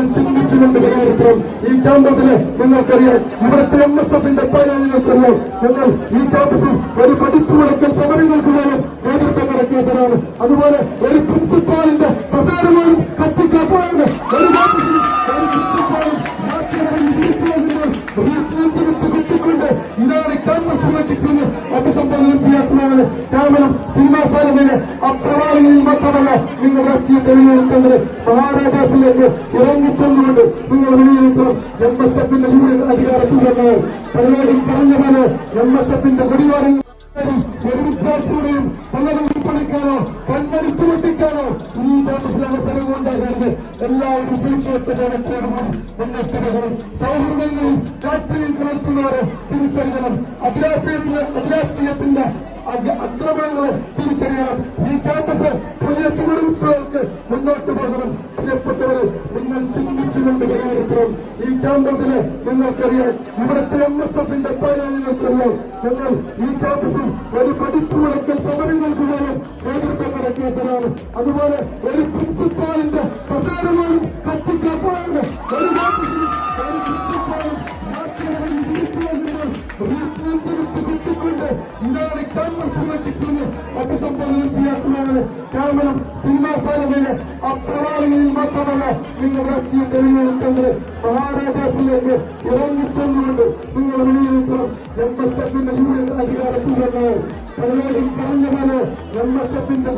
നിങ്ങൾ ചിന്തിച്ചുകൊണ്ട് വിലയിരുത്തണം ഈ ക്യാമ്പസിലെ നിങ്ങൾക്കറിയാം. ഇവിടുത്തെ എം എസ് എഫിന്റെ പരാതികൾക്കറിയാം നിങ്ങൾ ഈ ക്യാമ്പസിൽ ഒരു പഠിപ്പ് മുടക്കൽ സമരങ്ങൾക്ക് പോലും നേതൃത്വം നടക്കിയതിനാണ് അതുപോലെ ഒരു പ്രിൻസിപ്പാളിന്റെ പ്രസാരങ്ങളും കത്തിക്കാത്തതാണ് ഒരു കിട്ടിക്കൊണ്ട് ഇതാണ് ക്യാമ്പസ് പൊളിറ്റിക്സ് എന്ന് അഭിസംബോധന ചെയ്യാത്തതാണ്. കേവലം സിനിമാ മാത്രമല്ല നിങ്ങൾ രാഷ്ട്രീയ തെളിവുണ്ടെങ്കിൽ മഹാരാജാസിലേക്ക് ഇറങ്ങിച്ചെന്നുകൊണ്ട് നിങ്ങൾ വിലയിരുത്തണം എം എസ് എഫിന്റെ യൂണിയൻ അധികാരത്തിൽ വന്നാൽ പലരും പറഞ്ഞതാണ് എം എസ് എഫിന്റെ പരിവാരങ്ങൾ ഒരു വിദ്യാർത്ഥിയുടെയും പലതും പഠിക്കാനോ കണ്ണടിച്ചു പൊട്ടിക്കാനോ ഈ ക്യാമ്പസിൽ അവസരം ഉണ്ടാകരുത് എല്ലാവരും സുരക്ഷിതത്വത്തോടും മുന്നേറ്റങ്ങളും സൗഹൃദങ്ങളും രാഷ്ട്രീയം കലർത്തുന്നവരെ തിരിച്ചറിയണം. അഭിലാഷയത്തിന്റെ അഭിലാഷ്ട്രീയത്തിന്റെ അക- അക്രമങ്ങളെ തിരിച്ചറിയണം. ഈ ക്യാമ്പസ് പുതിയ ചുവടുവെപ്പുകൾക്ക് മുന്നോട്ട് പോകണം. പ്രിയപ്പെട്ടവരെ നിങ്ങൾ ചിന്തിച്ചുകൊണ്ട് വിലയിരുത്തണം ഈ ക്യാമ്പസിലെ നിങ്ങൾക്കറിയാം ഇവിടുത്തെ എം എസ് എഫിന്റെ പരാതികൾക്കറിയാം നിങ്ങൾ ഈ ക്യാമ്പസിൽ ഒരു പഠിപ്പ് മുടക്കൽ സമരങ്ങൾക്ക് പോലും നേതൃത്വം നടത്തിയവരാണ് അതുപോലെ ഒരു ഇതാണ് ക്യാമ്പസ് പൊളിറ്റിക്സ് എന്ന് അഭിസംബോധന ചെയ്യാത്തതാണ്. കേവലം സിനിമാ സാലമിലെ അപ്രവാളികളിൽ മാത്രമല്ല നിങ്ങൾ രാഷ്ട്രീയ തെളിവുണ്ടെങ്കിൽ മഹാരാജാസിലേക്ക് ഇറങ്ങിച്ചെന്നുകൊണ്ട് നിങ്ങൾ വിലയിരുത്തണം എം എസ് എഫിന്റെ യൂണിയൻ അധികാരത്തിൽ വന്നാൽ പലരും പറഞ്ഞ പോലെ എം എസ് എഫിന്റെ